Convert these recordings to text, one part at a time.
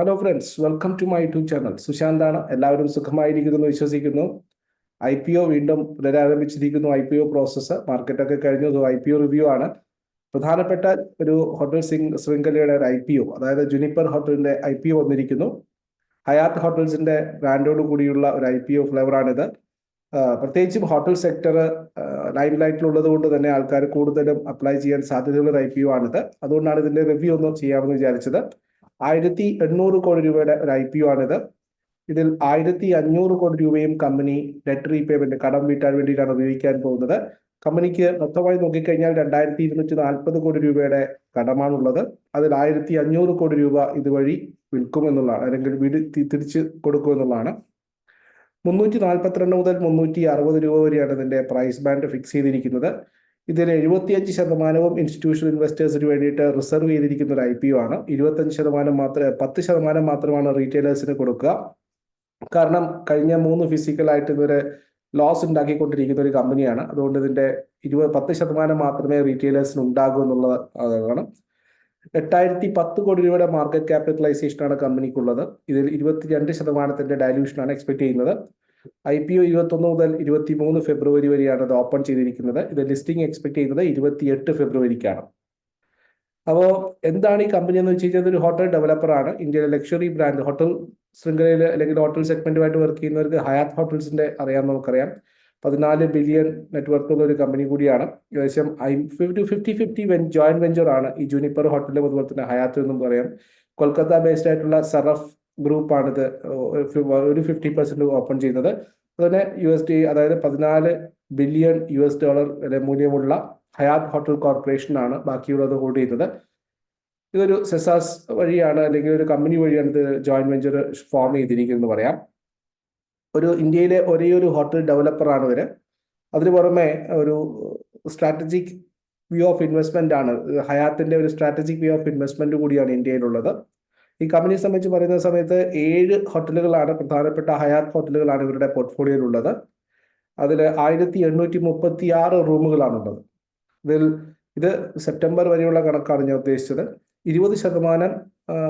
Hello friends welcome to my YouTube channel സുശാന്താണ് എല്ലാവരും സുഖമായിരിക്കുന്നു വിശ്വസിക്കുന്നു. ഐ പി ഒ വീണ്ടും പുനരാരംഭിച്ചിരിക്കുന്നു. ഐ പി ഒ പ്രോസസ്സ് മാർക്കറ്റൊക്കെ കഴിഞ്ഞു. ഐ പി ഒ റിവ്യൂ ആണ്. പ്രധാനപ്പെട്ട ഒരു ഹോട്ടൽ ശൃംഖലയുടെ ഒരു ഐ പി ഒ അതായത് ജുനിപ്പർ ഹോട്ടലിന്റെ ഐ പി ഒ വന്നിരിക്കുന്നു. ഹയാത്ത് ഹോട്ടൽസിന്റെ ബ്രാൻഡോട് കൂടിയുള്ള ഒരു ഐ പി ഒ ഫ്ലേവറാണിത് പ്രത്യേകിച്ചും ഹോട്ടൽ സെക്ടർ ലൈം ലൈറ്റിലുള്ളത് കൊണ്ട് തന്നെ ആൾക്കാർ കൂടുതലും അപ്ലൈ ചെയ്യാൻ സാധ്യതയുള്ള ഒരു ഐ പി ഒ ആണിത്. അതുകൊണ്ടാണ് ഇതിന്റെ റിവ്യൂ ഒന്ന് ചെയ്യാമെന്ന് വിചാരിച്ചത്. ആയിരത്തി എണ്ണൂറ് കോടി രൂപയുടെ ഒരു ഐ പി ഒ ആണിത്. ഇതിൽ ആയിരത്തി അഞ്ഞൂറ് കോടി രൂപയും കമ്പനി ഡെറ്റ് റീപേയ്മെന്റ് കടം വീട്ടാൻ വേണ്ടിയിട്ടാണ് ഉപയോഗിക്കാൻ പോകുന്നത്. കമ്പനിക്ക് മൊത്തമായി നോക്കിക്കഴിഞ്ഞാൽ രണ്ടായിരത്തി ഇരുന്നൂറ്റി നാൽപ്പത് കോടി രൂപയുടെ കടമാണുള്ളത്. അതിൽ ആയിരത്തി അഞ്ഞൂറ് കോടി രൂപ ഇതുവഴി വിൽക്കുമെന്നുള്ളതാണ് അല്ലെങ്കിൽ വീട് തിരിച്ച് കൊടുക്കുമെന്നുള്ളതാണ്. മുന്നൂറ്റി നാൽപ്പത്തിരണ്ട് മുതൽ മുന്നൂറ്റി അറുപത് രൂപ വരെയാണ് ഇതിന്റെ പ്രൈസ് ബാൻഡ് ഫിക്സ് ചെയ്തിരിക്കുന്നത്. ഇതിൽ എഴുപത്തിയഞ്ച് ശതമാനവും ഇൻസ്റ്റിറ്റ്യൂഷണൽ ഇൻവെസ്റ്റേഴ്സിന് വേണ്ടിയിട്ട് റിസർവ് ചെയ്തിരിക്കുന്ന ഒരു ഐ പി ഒ ആണ്. ഇരുപത്തഞ്ച് ശതമാനം മാത്രമേ പത്ത് ശതമാനം മാത്രമാണ് റീറ്റെയിലേഴ്സിന് കൊടുക്കുക. കാരണം കഴിഞ്ഞ മൂന്ന് ഫിസിക്കലായിട്ട് ഇതുവരെ ലോസ് ഉണ്ടാക്കിക്കൊണ്ടിരിക്കുന്ന ഒരു കമ്പനിയാണ് അതുകൊണ്ട് ഇതിന്റെ ഇരുപത് പത്ത് ശതമാനം മാത്രമേ റീറ്റെയിലേഴ്സിന് ഉണ്ടാകൂ എന്നുള്ളതാണ് എട്ടായിരത്തി പത്ത് കോടി രൂപയുടെ മാർക്കറ്റ് ക്യാപിറ്റലൈസേഷൻ ആണ് കമ്പനിക്കുള്ളത് ഇതിൽ ഇരുപത്തിരണ്ട് ശതമാനത്തിന്റെ ഡയലൂഷനാണ് എക്സ്പെക്ട് ചെയ്യുന്നത്. ഐ പി ഒ ഇരുപത്തൊന്ന് മുതൽ ഇരുപത്തി മൂന്ന് ഫെബ്രുവരി വരെയാണ് ഇത് ഓപ്പൺ ചെയ്തിരിക്കുന്നത്. ഇത് ലിസ്റ്റിംഗ് എക്സ്പെക്ട് ചെയ്യുന്നത് ഇരുപത്തിയെട്ട് ഫെബ്രുവരിക്കാണ്. അപ്പോൾ എന്താണ് ഈ കമ്പനി എന്ന് വെച്ച് കഴിഞ്ഞാൽ ഒരു ഹോട്ടൽ ഡെവലപ്പർ ആണ്. ഇന്ത്യയിലെ ലക്ഷറി ബ്രാൻഡ് ഹോട്ടൽ ശൃംഖലയിൽ അല്ലെങ്കിൽ ഹോട്ടൽ സെഗ്മെന്റുമായിട്ട് വർക്ക് ചെയ്യുന്നവർക്ക് ഹയാത്ത് ഹോട്ടൽസിന്റെ അറിയാം നമുക്കറിയാം. പതിനാല് ബില്യൺ നെറ്റ്വർക്ക് ഉള്ള ഒരു കമ്പനി കൂടിയാണ്. ഏകദേശം I fifty fifty fifty when joint venture ആണ് ഈ ജൂനിപ്പർ ഹോട്ടലും അതുപോലെ തന്നെ ഹയാത്ത് എന്നും പറയാം. കൊൽക്കത്ത ബേസ്ഡ് ആയിട്ടുള്ള സറഫ് ഗ്രൂപ്പാണിത്. ഒരു ഫിഫ്റ്റി പെർസെന്റ് ഓപ്പൺ ചെയ്യുന്നത്. അതുപോലെ യു എസ് ഡി അതായത് പതിനാല് ബില്യൺ യു എസ് ഡോളർ വരെ മൂല്യമുള്ള ഹയാത്ത് ഹോട്ടൽ കോർപ്പറേഷൻ ആണ് ബാക്കിയുള്ളത് ഹോൾഡ് ചെയ്യുന്നത്. ഇതൊരു സെസാസ് വഴിയാണ് അല്ലെങ്കിൽ ഒരു കമ്പനി വഴിയാണ് ഇത് ജോയിന്റ് വെഞ്ചർ ഫോം ചെയ്തിരിക്കുന്നത് പറയാം. ഒരു ഇന്ത്യയിലെ ഒരേ ഒരു ഹോട്ടൽ ഡെവലപ്പറാണ് ഇവർ. അതിനു പുറമെ ഒരു സ്ട്രാറ്റജിക് വ്യൂ ഓഫ് ഇൻവെസ്റ്റ്മെന്റ് ആണ്. ഹയാത്തിന്റെ ഒരു സ്ട്രാറ്റജിക് വ്യൂ ഓഫ് ഇൻവെസ്റ്റ്മെന്റ് കൂടിയാണ് ഇന്ത്യയിലുള്ളത്. ഈ കമ്പനിയെ സംബന്ധിച്ച് പറയുന്ന സമയത്ത് ഏഴ് ഹോട്ടലുകളാണ് പ്രധാനപ്പെട്ട ഹയാത്ത് ഹോട്ടലുകളാണ് ഇവരുടെ പോർട്ട്ഫോളിയോയിലുള്ളത്. അതിൽ ആയിരത്തി എണ്ണൂറ്റി മുപ്പത്തി ആറ് റൂമുകളാണുള്ളത്. ഇതിൽ ഇത് സെപ്റ്റംബർ വരെയുള്ള കണക്കാണ് ഞാൻ ഉദ്ദേശിച്ചത്. ഇരുപത് ശതമാനം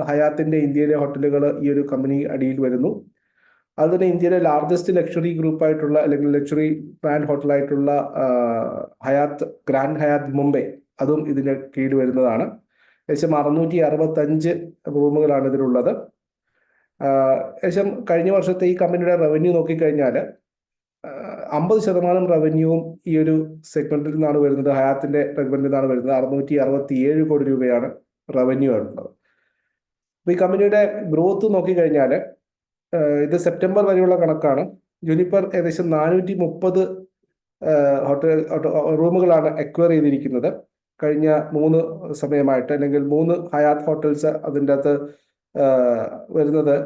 ഹയാത്തിന്റെ ഇന്ത്യയിലെ ഹോട്ടലുകൾ ഈ ഒരു കമ്പനി അടിയിൽ വരുന്നു. അതുതന്നെ ഇന്ത്യയിലെ ലാർജസ്റ്റ് ലക്ഷറി ഗ്രൂപ്പായിട്ടുള്ള അല്ലെങ്കിൽ ലക്ഷറി ബ്രാൻഡ് ഹോട്ടലായിട്ടുള്ള ഹയാത്ത് ഗ്രാൻഡ് ഹയാത്ത് മുംബൈ അതും ഇതിന്റെ കീഴിൽ വരുന്നതാണ്. ഏകദേശം അറുന്നൂറ്റി അറുപത്തഞ്ച് റൂമുകളാണ് ഇതിലുള്ളത്. ഏകദേശം കഴിഞ്ഞ വർഷത്തെ ഈ കമ്പനിയുടെ റവന്യൂ നോക്കിക്കഴിഞ്ഞാൽ അമ്പത് ശതമാനം റവന്യൂവും ഈ ഒരു സെഗ്മെന്റിൽ നിന്നാണ് വരുന്നത്. ഹയാത്തിന്റെ സെഗ്മെന്റിൽ നിന്നാണ് വരുന്നത്. അറുന്നൂറ്റി അറുപത്തി ഏഴ് കോടി രൂപയാണ് റവന്യൂ ആയിട്ടുള്ളത് അപ്പൊ ഈ കമ്പനിയുടെ ഗ്രോത്ത് നോക്കിക്കഴിഞ്ഞാൽ ഇത് സെപ്റ്റംബർ വരെയുള്ള കണക്കാണ്. ജുനിപ്പർ ഏകദേശം നാനൂറ്റി മുപ്പത് ഹോട്ടൽ റൂമുകളാണ് അക്വയർ ചെയ്തിരിക്കുന്നത്. കഴിഞ്ഞ മൂന്ന് സമയമായിട്ട് അല്ലെങ്കിൽ മൂന്ന് ഹയാത്ത് ഹോട്ടൽസ് അതിന്റെ അകത്ത് വരുന്നത്.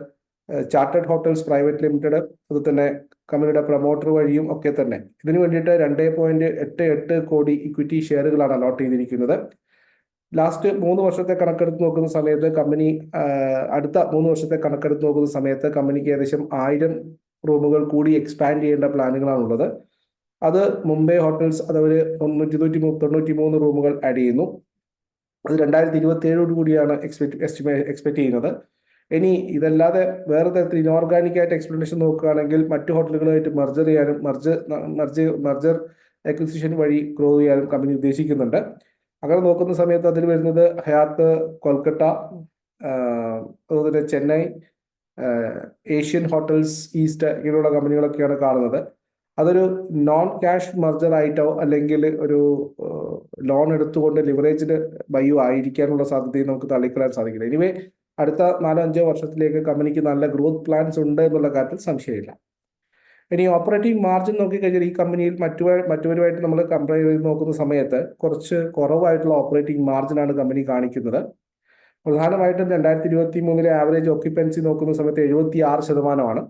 ചാർട്ടേഡ് ഹോട്ടൽസ് പ്രൈവറ്റ് ലിമിറ്റഡ് അത് തന്നെ കമ്പനിയുടെ പ്രൊമോട്ടർ വഴിയും ഒക്കെ തന്നെ. ഇതിനു വേണ്ടിയിട്ട് രണ്ടേ പോയിന്റ് എട്ട് എട്ട് കോടി ഇക്വിറ്റി ഷെയറുകളാണ് അലോട്ട് ചെയ്തിരിക്കുന്നത്. ലാസ്റ്റ് മൂന്ന് വർഷത്തെ കണക്കെടുത്ത് നോക്കുന്ന സമയത്ത് കമ്പനി അടുത്ത മൂന്ന് വർഷത്തെ കണക്കെടുത്ത് നോക്കുന്ന സമയത്ത് കമ്പനിക്ക് ഏകദേശം ആയിരം റൂമുകൾ കൂടി എക്സ്പാൻഡ് ചെയ്യേണ്ട പ്ലാനുകളാണുള്ളത്. അത് മുംബൈ ഹോട്ടൽസ് അതവര് തൊണ്ണൂറ്റി തൊണ്ണൂറ്റി തൊണ്ണൂറ്റി മൂന്ന് റൂമുകൾ ആഡ് ചെയ്യുന്നു. അത് രണ്ടായിരത്തി ഇരുപത്തി ഏഴോട് കൂടിയാണ് എക്സ്പെക്ട് എസ്റ്റിമേ എക്സ്പെക്ട് ചെയ്യുന്നത്. ഇനി ഇതല്ലാതെ വേറെ തരത്തിൽ ഇനോർഗാനിക് ആയിട്ട് എക്സ്പ്ലനേഷൻ നോക്കുകയാണെങ്കിൽ മറ്റു ഹോട്ടലുകളുമായിട്ട് മർജർ ചെയ്യാനും മർജർ മർജ് മർജർ അക്വിസിഷൻ വഴി ഗ്രോ ചെയ്യാനും കമ്പനി ഉദ്ദേശിക്കുന്നുണ്ട്. അങ്ങനെ നോക്കുന്ന സമയത്ത് അതിൽ വരുന്നത് ഹയാത്ത് കൊൽക്കട്ട അതുപോലെ ചെന്നൈ ഏഷ്യൻ ഹോട്ടൽസ് ഈസ്റ്റ് ഇങ്ങനെയുള്ള കമ്പനികളൊക്കെയാണ് കാണുന്നത്. അതൊരു നോൺ ക്യാഷ് മർജർ ആയിട്ടോ അല്ലെങ്കിൽ ഒരു ലോൺ എടുത്തുകൊണ്ട് ലിവറേജിന് ബയ്യോ ആയിരിക്കാനുള്ള സാധ്യതയും നമുക്ക് തള്ളിക്കളയാൻ സാധിക്കില്ല. എനിവേ അടുത്ത നാലോ അഞ്ചോ വർഷത്തിലേക്ക് കമ്പനിക്ക് നല്ല ഗ്രോത്ത് പ്ലാൻസ് ഉണ്ട് എന്നുള്ള കാര്യത്തിൽ സംശയമില്ല. ഇനി ഓപ്പറേറ്റിംഗ് മാർജിൻ നോക്കിക്കഴിഞ്ഞാൽ ഈ കമ്പനിയിൽ മറ്റു മറ്റുവരുമായിട്ട് നമ്മൾ കമ്പയർ ചെയ്ത് നോക്കുന്ന സമയത്ത് കുറച്ച് കുറവായിട്ടുള്ള ഓപ്പറേറ്റിംഗ് മാർജിനാണ് കമ്പനി കാണിക്കുന്നത്. പ്രധാനമായിട്ടും രണ്ടായിരത്തി ഇരുപത്തി മൂന്നിലെ ആവറേജ് ഓക്യുപ്പൻസി നോക്കുന്ന സമയത്ത് എഴുപത്തി ആറ് ശതമാനമാണ്.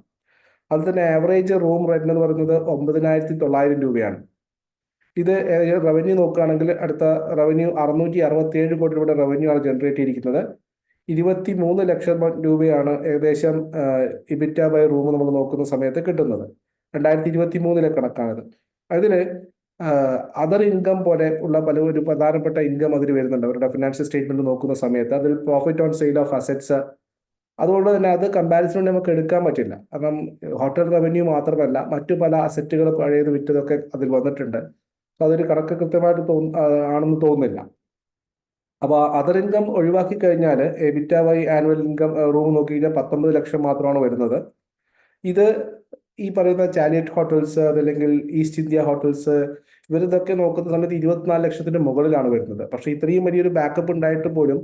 അത് തന്നെ ആവറേജ് റൂം റെന്റ് എന്ന് പറയുന്നത് ഒമ്പതിനായിരത്തി തൊള്ളായിരം രൂപയാണ്. ഇത് റവന്യൂ നോക്കുകയാണെങ്കിൽ അടുത്ത റവന്യൂ അറുന്നൂറ്റി അറുപത്തി ഏഴ് കോടി രൂപയുടെ റവന്യൂ ആണ് ജനറേറ്റ് ചെയ്തിരിക്കുന്നത്. ഇരുപത്തി മൂന്ന് ലക്ഷം രൂപയാണ് ഏകദേശം ഇബിറ്റ ബൈ റൂം നമ്മൾ നോക്കുന്ന സമയത്ത് കിട്ടുന്നത്. രണ്ടായിരത്തി ഇരുപത്തി മൂന്നിലെ കണക്കാണിത് അതിൽ അതർ ഇൻകം പോലെ ഉള്ള പല ഒരു പ്രധാനപ്പെട്ട ഇൻകം അതിൽ വരുന്നുണ്ട്. അവരുടെ ഫിനാൻഷ്യൽ സ്റ്റേറ്റ്മെന്റ് നോക്കുന്ന സമയത്ത്. അതിൽ profit on sale of assets അതുകൊണ്ട് തന്നെ അത് കമ്പാരിസൺ നമുക്ക് എടുക്കാൻ പറ്റില്ല. കാരണം ഹോട്ടൽ റവന്യൂ മാത്രമല്ല മറ്റു പല അസറ്റുകൾ പഴയത് വിറ്റതൊക്കെ അതിൽ വന്നിട്ടുണ്ട്. അപ്പോൾ അതൊരു കണക്ക് കൃത്യമായിട്ട് തോന്നു ആണെന്ന് തോന്നുന്നില്ല. അപ്പോൾ അതർ ഇൻകം ഒഴിവാക്കി കഴിഞ്ഞാൽ EBITA by annual income room നോക്കി കഴിഞ്ഞാൽ പത്തൊമ്പത് ലക്ഷം മാത്രമാണ് വരുന്നത്. ഇത് ഈ പറയുന്ന ചാലിയറ്റ് ഹോട്ടൽസ് അതല്ലെങ്കിൽ ഈസ്റ്റ് ഇന്ത്യ ഹോട്ടൽസ് ഇവരിതൊക്കെ നോക്കുന്ന സമയത്ത് ഇരുപത്തിനാല് ലക്ഷത്തിന്റെ മുകളിലാണ് വരുന്നത്. പക്ഷെ ഇത്രയും വലിയൊരു ബാക്കപ്പ് ഉണ്ടായിട്ട് പോലും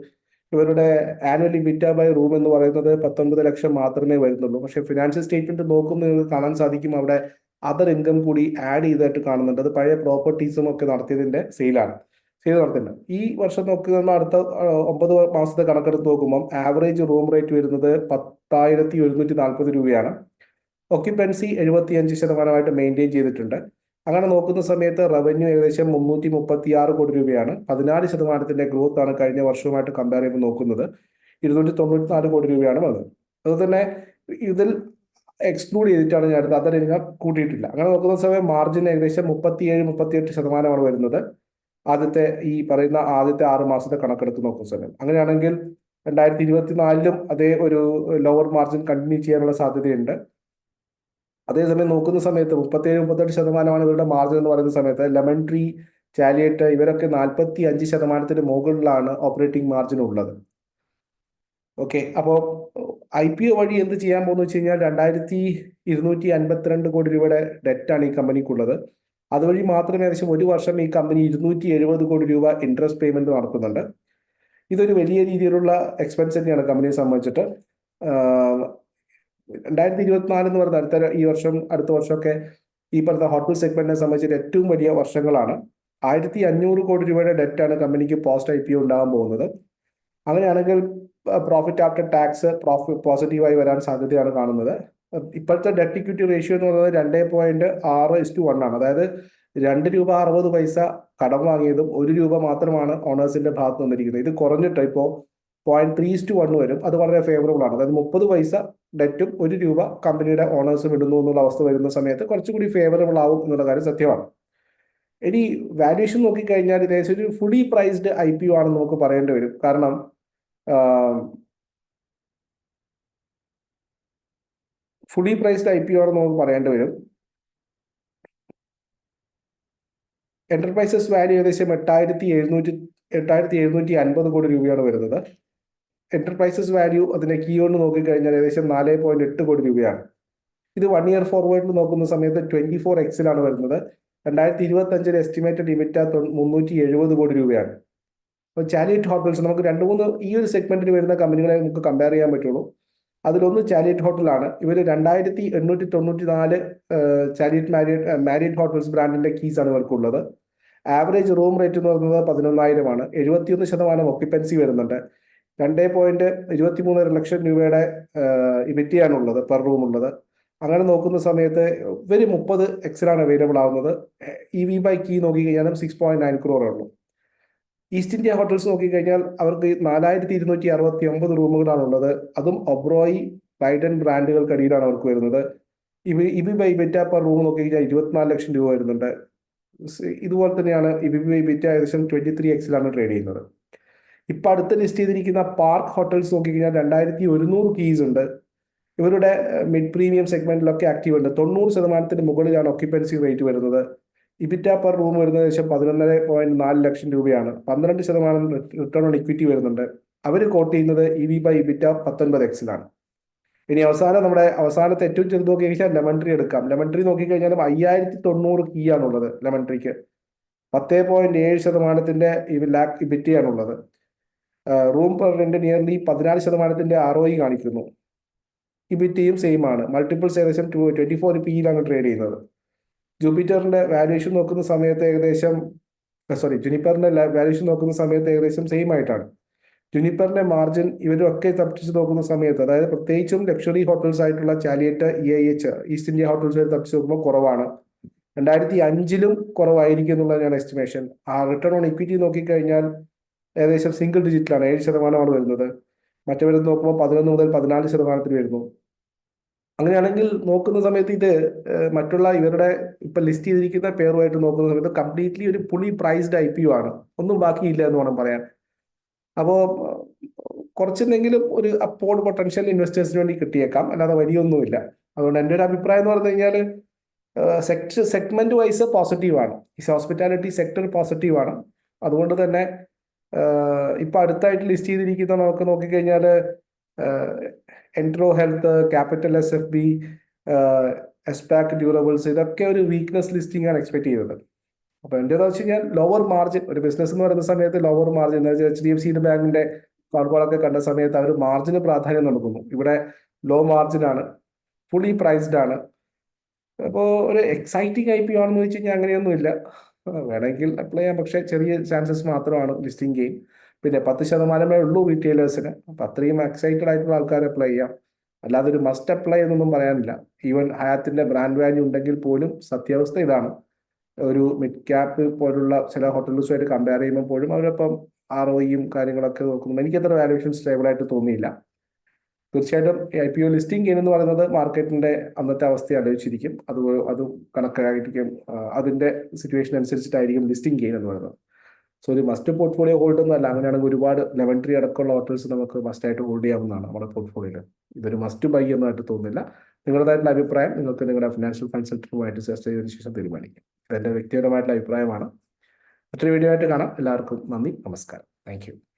ഇവരുടെ ആനുവൽ ഇബിറ്റ ബൈ റൂം എന്ന് പറയുന്നത് പത്തൊൻപത് ലക്ഷം മാത്രമേ വരുന്നുള്ളൂ. പക്ഷെ ഫിനാൻഷ്യൽ സ്റ്റേറ്റ്മെന്റ് നോക്കുമ്പോൾ നിങ്ങൾക്ക് കാണാൻ സാധിക്കും. അവിടെ അതർ ഇൻകം കൂടി ആഡ് ചെയ്തായിട്ട് കാണുന്നുണ്ട്. അത് പഴയ പ്രോപ്പർട്ടീസും ഒക്കെ നടത്തിയതിന്റെ സെയിലാണ് സെയിൽ നടത്തുന്നത് ഈ വർഷം നോക്കുന്ന അടുത്ത ഒമ്പത് മാസത്തെ കണക്കെടുത്ത് നോക്കുമ്പോൾ ആവറേജ് റൂം റേറ്റ് വരുന്നത് പത്തായിരത്തി ഒരുന്നൂറ്റി നാൽപ്പത് രൂപയാണ്. ഒക്യുപ്പൻസി എഴുപത്തിയഞ്ച് ശതമാനമായിട്ട് മെയിന്റെയിൻ ചെയ്തിട്ടുണ്ട്. അങ്ങനെ നോക്കുന്ന സമയത്ത് റവന്യൂ ഏകദേശം മുന്നൂറ്റി മുപ്പത്തി ആറ് കോടി രൂപയാണ്. പതിനാല് ശതമാനത്തിന്റെ ഗ്രോത്ത് ആണ് കഴിഞ്ഞ വർഷവുമായിട്ട് കമ്പയർ ചെയ്യുമ്പോൾ നോക്കുന്നത്. ഇരുന്നൂറ്റി തൊണ്ണൂറ്റി നാല് കോടി രൂപയാണ് വന്നത്. അതുപോലെ തന്നെ ഇതിൽ എക്സ്ക്ലൂഡ് ചെയ്തിട്ടാണ് ഞാൻ എടുത്തത്. അതർ ഇൻകം കൂട്ടിയിട്ടില്ല. അങ്ങനെ നോക്കുന്ന സമയം മാർജിൻ ഏകദേശം മുപ്പത്തിയേഴ് മുപ്പത്തിയെട്ട് ശതമാനമാണ് വരുന്നത്. ആദ്യത്തെ ഈ പറയുന്ന ആദ്യത്തെ ആറ് മാസത്തെ കണക്കെടുത്ത് നോക്കുന്ന സമയം. അങ്ങനെയാണെങ്കിൽ രണ്ടായിരത്തി ഇരുപത്തിനാലിലും അതേ ഒരു ലോവർ മാർജിൻ കണ്ടിന്യൂ ചെയ്യാനുള്ള സാധ്യതയുണ്ട്. അതേസമയം നോക്കുന്ന സമയത്ത് മുപ്പത്തേഴ് മുപ്പത്തെട്ട് ശതമാനമാണ് ഇവരുടെ മാർജിൻ എന്ന് പറയുന്ന സമയത്ത്. ലെമൺ ട്രീ ചാലിയേറ്റ് ഇവരൊക്കെ നാൽപ്പത്തി അഞ്ച് ശതമാനത്തിന് മുകളിലാണ് ഓപ്പറേറ്റിംഗ് മാർജിൻ ഉള്ളത്. ഓക്കെ അപ്പോൾ ഐ പി ഒ വഴി എന്ത് ചെയ്യാൻ പോകുന്നു വെച്ച് കഴിഞ്ഞാൽ രണ്ടായിരത്തി ഇരുന്നൂറ്റി അൻപത്തിരണ്ട് കോടി രൂപയുടെ ഡെറ്റാണ് ഈ കമ്പനിക്കുള്ളത്. അതുവഴി മാത്രം ഏകദേശം ഒരു വർഷം ഈ കമ്പനി ഇരുന്നൂറ്റി എഴുപത് കോടി രൂപ ഇൻട്രസ്റ്റ് പേയ്മെന്റ് നടത്തുന്നുണ്ട്. ഇതൊരു വലിയ രീതിയിലുള്ള എക്സ്പെൻസ് തന്നെയാണ് കമ്പനിയെ സംബന്ധിച്ചിട്ട്. രണ്ടായിരത്തി ഇരുപത്തിനാല് എന്ന് പറഞ്ഞ അടുത്ത ഈ വർഷം അടുത്ത വർഷമൊക്കെ ഈ പറഞ്ഞ ഹോട്ടൽ സെഗ്മെന്റിനെ സംബന്ധിച്ചിട്ട് ഏറ്റവും വലിയ വർഷങ്ങളാണ്. ആയിരത്തി അഞ്ഞൂറ് കോടി രൂപയുടെ ഡെറ്റാണ് കമ്പനിക്ക് പോസ്റ്റ് ഐ പി ഉണ്ടാകാൻ പോകുന്നത്. അങ്ങനെയാണെങ്കിൽ പ്രോഫിറ്റ് ആഫ്റ്റർ ടാക്സ് പ്രോഫിറ്റ് പോസിറ്റീവായി വരാൻ സാധ്യതയാണ് കാണുന്നത്. ഇപ്പോഴത്തെ ഡെറ്റ് ഇക്വിറ്റി റേഷ്യോ എന്ന് പറയുന്നത് രണ്ടേ പോയിന്റ് ആറ് ഇസ്റ്റു വൺ ആണ്. അതായത് രണ്ട് രൂപ അറുപത് പൈസ കടം വാങ്ങിയതും ഒരു രൂപ മാത്രമാണ് ഓണേഴ്സിന്റെ ഭാഗത്ത് വന്നിരിക്കുന്നത് ഇത് കുറഞ്ഞിട്ട് ഇപ്പോൾ പോയിന്റ് ത്രീ ഇസ്റ്റു വൺ വരും. അത് വളരെ ഫേവറബിൾ ആണ്. അതായത് മുപ്പത് പൈസ ഡെറ്റും ഒരു രൂപ കമ്പനിയുടെ ഓണേഴ്സും ഇടുന്നു എന്നുള്ള അവസ്ഥ വരുന്ന സമയത്ത് കുറച്ചുകൂടി ഫേവറബിൾ ആവും എന്നുള്ള കാര്യം സത്യമാണ്. ഇനി വാല്യുവേഷൻ നോക്കിക്കഴിഞ്ഞാൽ ഏകദേശം ഒരു fully priced I P O ആണെന്ന് നമുക്ക് പറയേണ്ടി വരും. കാരണം fully priced I P O ആണെന്ന് നമുക്ക് പറയേണ്ടി വരും. എന്റർപ്രൈസസ് വാല്യൂ ഏകദേശം എട്ടായിരത്തി എഴുന്നൂറ്റി എട്ടായിരത്തി എഴുന്നൂറ്റി അൻപത് കോടി രൂപയാണ് വരുന്നത്. എന്റർപ്രൈസസ് വാല്യൂ അതിന്റെ കീ നോക്കിക്കഴിഞ്ഞാൽ ഏകദേശം നാല് പോയിന്റ് എട്ട് കോടി രൂപയാണ്. ഇത് വൺ ഇയർ ഫോർവേഡിൽ നോക്കുന്ന സമയത്ത് ട്വന്റി ഫോർ എക്സിലാണ് വരുന്നത്. രണ്ടായിരത്തി ഇരുപത്തി അഞ്ചിൽ എസ്റ്റിമേറ്റഡ് ഇമിറ്റ മുന്നൂറ്റി എഴുപത് കോടി രൂപയാണ്. അപ്പോൾ ചാലിയറ്റ് ഹോട്ടൽസ് നമുക്ക് രണ്ട് മൂന്ന് ഈ ഒരു സെഗ്മെന്റിൽ വരുന്ന കമ്പനികളെ നമുക്ക് കമ്പയർ ചെയ്യാൻ പറ്റുള്ളൂ. അതിലൊന്ന് ചാലിയറ്റ് ഹോട്ടലാണ് ഇവർ രണ്ടായിരത്തി എണ്ണൂറ്റി തൊണ്ണൂറ്റി നാല് ചാലിയറ്റ് മാരിയറ്റ് മാരിയറ്റ് ഹോട്ടൽസ് ബ്രാൻഡിന്റെ കീസ് ആണ് ഇവർക്കുള്ളത് ആവറേജ് റൂം റേറ്റ് എന്ന് പറയുന്നത് പതിനൊന്നായിരമാണ്. എഴുപത്തിയൊന്ന് ശതമാനം ഒക്യുപ്പൻസി വരുന്നുണ്ട്. രണ്ടേ പോയിന്റ് ഇരുപത്തി മൂന്നര ലക്ഷം രൂപയുടെ ഇബിറ്റിയാണുള്ളത് പെർ റൂം ഉള്ളത്. അങ്ങനെ നോക്കുന്ന സമയത്ത് ഇവർ മുപ്പത് എക്സിലാണ് അവൈലബിൾ ആവുന്നത്. ഇ വി ബൈ കീ നോക്കിക്കഴിഞ്ഞാലും സിക്സ് പോയിന്റ് നയൻ ക്രോറേ ഉള്ളൂ. ഈസ്റ്റ് ഇന്ത്യ ഹോട്ടൽസ് നോക്കിക്കഴിഞ്ഞാൽ അവർക്ക് നാലായിരത്തി ഇരുന്നൂറ്റി അറുപത്തി ഒമ്പത് റൂമുകളാണ് ഉള്ളത് അതും ഒബ്രോയി ബൈഡൻ ബ്രാൻഡുകൾക്കടിയിലാണ് അവർക്ക് വരുന്നത്. E EV by EBITA per room നോക്കിക്കഴിഞ്ഞാൽ ഇരുപത്തിനാല് ലക്ഷം രൂപ വരുന്നുണ്ട്. ഇതുപോലെ തന്നെയാണ് ഇബി ബൈ ബെറ്റ ഏകദേശം ട്വന്റി ത്രീ എക്സിലാണ് ട്രേഡ് ചെയ്യുന്നത്. ഇപ്പൊ അടുത്ത് ലിസ്റ്റ് ചെയ്തിരിക്കുന്ന പാർക്ക് ഹോട്ടൽസ് നോക്കിക്കഴിഞ്ഞാൽ രണ്ടായിരത്തി ഒരുന്നൂറ് കീസ് ഉണ്ട്. ഇവരുടെ മിഡ് പ്രീമിയം സെഗ്മെന്റിലൊക്കെ ആക്റ്റീവ് ഉണ്ട്. തൊണ്ണൂറ് ശതമാനത്തിന് മുകളിലാണ് ഒക്യുപ്പൻസി റേറ്റ് വരുന്നത്. ഇബിറ്റ പെർ റൂം വരുന്നത് ഏകദേശം പതിനൊന്നര പോയിന്റ് നാല് ലക്ഷം രൂപയാണ്. പന്ത്രണ്ട് ശതമാനം റിട്ടേൺ ഓൺ ഇക്വിറ്റി വരുന്നുണ്ട്. അവർ കോട്ട് ചെയ്യുന്നത് ഇ വി ബൈ ഇബിറ്റ പത്തൊൻപത് എക്സിലാണ് ഇനി അവസാനം നമ്മുടെ അവസാനത്തെ ഏറ്റവും ചെറുത് നോക്കി കഴിഞ്ഞാൽ ലെമൺ ട്രീ എടുക്കാം. ലെമൺ ട്രീ നോക്കിക്കഴിഞ്ഞാലും അയ്യായിരത്തി തൊണ്ണൂറ് കീ ആണുള്ളത് ലെമൺ ട്രീക്ക് പത്തേ പോയിന്റ് ഏഴ് ശതമാനത്തിന്റെ ഇബിറ്റയാണുള്ളത് റൂം പെർ റെന്റ് നിയർലി പതിനാല് ശതമാനത്തിന്റെ ആർ ഒ കാണിക്കുന്നു. ഇബിറ്റിയും സെയിം ആണ്. മൾട്ടിപ്പിൾ ഏകദേശം ടു ട്വന്റി ഫോർ പിയിലാണ് ട്രേഡ് ചെയ്യുന്നത്. ജൂപ്പിറ്ററിന്റെ വാല്യൂഷൻ നോക്കുന്ന സമയത്ത് ഏകദേശം സോറി ജുനിപ്പറിന്റെ വാല്യൂഷൻ നോക്കുന്ന സമയത്ത് ഏകദേശം സെയിം ആയിട്ടാണ്. ജുനിപ്പറിന്റെ മാർജിൻ ഇവരൊക്കെ തപ്പിച്ച് നോക്കുന്ന സമയത്ത് അതായത് പ്രത്യേകിച്ചും ലക്ഷറി ഹോട്ടൽസ് ആയിട്ടുള്ള Chalet E I H East India Hotels വരെ തപ്പിച്ച് നോക്കുമ്പോൾ കുറവാണ്. രണ്ടായിരത്തി അഞ്ചിലും കുറവായിരിക്കും എന്നുള്ളതാണ് എസ്റ്റിമേഷൻ ആ റിട്ടേൺ ഓൺ ഇക്വിറ്റി നോക്കിക്കഴിഞ്ഞാൽ ഏകദേശം സിംഗിൾ ഡിജിറ്റിലാണ് ഏഴ് ശതമാനമാണ് വരുന്നത്. മറ്റവരെ നോക്കുമ്പോൾ പതിനൊന്ന് മുതൽ പതിനാല് ശതമാനത്തിൽ വരുന്നു. അങ്ങനെയാണെങ്കിൽ നോക്കുന്ന സമയത്ത് ഇത് മറ്റുള്ള ഇവരുടെ ഇപ്പം ലിസ്റ്റ് ചെയ്തിരിക്കുന്ന പേറുമായിട്ട് നോക്കുന്ന സമയത്ത് കംപ്ലീറ്റ്ലി ഒരു പുളി പ്രൈസ്ഡ് ഐ പി ആണ്. ഒന്നും ബാക്കിയില്ല എന്ന് വേണം പറയാൻ. അപ്പോൾ കുറച്ചെന്തെങ്കിലും ഒരു അപ്പോർഡ് പൊട്ടൻഷ്യൽ ഇൻവെസ്റ്റേഴ്സിന് വേണ്ടി കിട്ടിയേക്കാം. അല്ലാതെ വലിയൊന്നുമില്ല അതുകൊണ്ട് എന്റെ ഒരു അഭിപ്രായം എന്ന് പറഞ്ഞു കഴിഞ്ഞാൽ സെക്ടർ സെഗ്മെന്റ് വൈസ് പോസിറ്റീവാണ് ഈ ഹോസ്പിറ്റാലിറ്റി സെക്ടർ പോസിറ്റീവാണ് അതുകൊണ്ട് തന്നെ ഇപ്പൊ അടുത്തായിട്ട് ലിസ്റ്റ് ചെയ്തിരിക്കുന്ന നമുക്ക് നോക്കിക്കഴിഞ്ഞാൽ Entero health capital S F B Epack durables ഇതൊക്കെ ഒരു വീക്ക്നെസ് ലിസ്റ്റിംഗ് ആണ് എക്സ്പെക്ട് ചെയ്തത് അപ്പൊ എന്റെ വെച്ച് കഴിഞ്ഞാൽ ലോവർ മാർജിൻ ഒരു ബിസിനസ് എന്ന് പറയുന്ന സമയത്ത് lower margin H D F C ബാങ്കിന്റെ കോൺകോളൊക്കെ കണ്ട സമയത്ത് അവർ മാർജിന് പ്രാധാന്യം നൽകുന്നു. ഇവിടെ ലോ മാർജിൻ ആണ് ഫുള്ളി പ്രൈസ്ഡ് ആണ്. അപ്പോൾ ഒരു എക്സൈറ്റിംഗ് ഐ പി ആണെന്ന് വെച്ച് കഴിഞ്ഞാൽ അങ്ങനെയൊന്നുമില്ല. വേണമെങ്കിൽ അപ്ലൈ ചെയ്യാം. പക്ഷേ ചെറിയ ചാൻസസ് മാത്രമാണ് ലിസ്റ്റിംഗ് ഗെയിം പിന്നെ പത്ത് ശതമാനമേ ഉള്ളൂ റീറ്റെയിലേഴ്സിന് അപ്പം അത്രയും എക്സൈറ്റഡ് ആയിട്ടുള്ള ആൾക്കാർ അപ്ലൈ ചെയ്യാം. അല്ലാതെ ഒരു മസ്റ്റ് അപ്ലൈ എന്നൊന്നും പറയാനില്ല. ഈവൻ ഹയാത്തിന്റെ ബ്രാൻഡ് വാല്യൂ ഉണ്ടെങ്കിൽ പോലും സത്യാവസ്ഥ ഇതാണ്. ഒരു മിഡ് ക്യാപ്പ് പോലുള്ള ചില ഹോട്ടൽസുമായിട്ട് കമ്പയർ ചെയ്യുമ്പോൾ പോലും അവരൊപ്പം ആർ ഒയും കാര്യങ്ങളൊക്കെ നോക്കുമ്പോൾ എനിക്കത്ര വാല്യൂഷൻ സ്റ്റേബിൾ ആയിട്ട് തോന്നിയില്ല. തീർച്ചയായിട്ടും I P O listing gain എന്ന് പറയുന്നത് മാർക്കറ്റിന്റെ അന്നത്തെ അവസ്ഥയെ ആലോചിച്ചിരിക്കും. അത് അത് കണക്കായിരിക്കും അതിന്റെ സിറ്റുവേഷൻ അനുസരിച്ചിട്ടായിരിക്കും ലിസ്റ്റിംഗ് ഗെയിൻ എന്ന് പറയുന്നത്. സോ ഒരു മസ്റ്റ് പോർട്ട്ഫോളിയോ ഹോൾഡ് ഒന്നും അല്ല. അങ്ങനെയാണെങ്കിൽ ഒരുപാട് ലെവൻ ട്രീ അടക്കമുള്ള ഹോട്ടൽസ് നമുക്ക് മസ്റ്റ് ആയിട്ട് ഹോൾഡ് ചെയ്യാവുന്നതാണ് നമ്മുടെ പോർട്ട്ഫോളിയോയിൽ ഇതൊരു മസ്റ്റ് ബൈ എന്നായിട്ട് തോന്നുന്നില്ല. നിങ്ങളുടേതായിട്ടുള്ള അഭിപ്രായം നിങ്ങൾക്ക് നിങ്ങളുടെ ഫിനാൻഷ്യൽ കൺസൾട്ടന്റുമായിട്ട് ചർച്ച ചെയ്തതിനു ശേഷം തീരുമാനിക്കും. ഇതെന്റെ വ്യക്തിപരമായിട്ടുള്ള അഭിപ്രായമാണ്. മറ്റൊരു വീഡിയോ ആയിട്ട് കാണാം. എല്ലാവർക്കും നന്ദി. നമസ്കാരം. താങ്ക്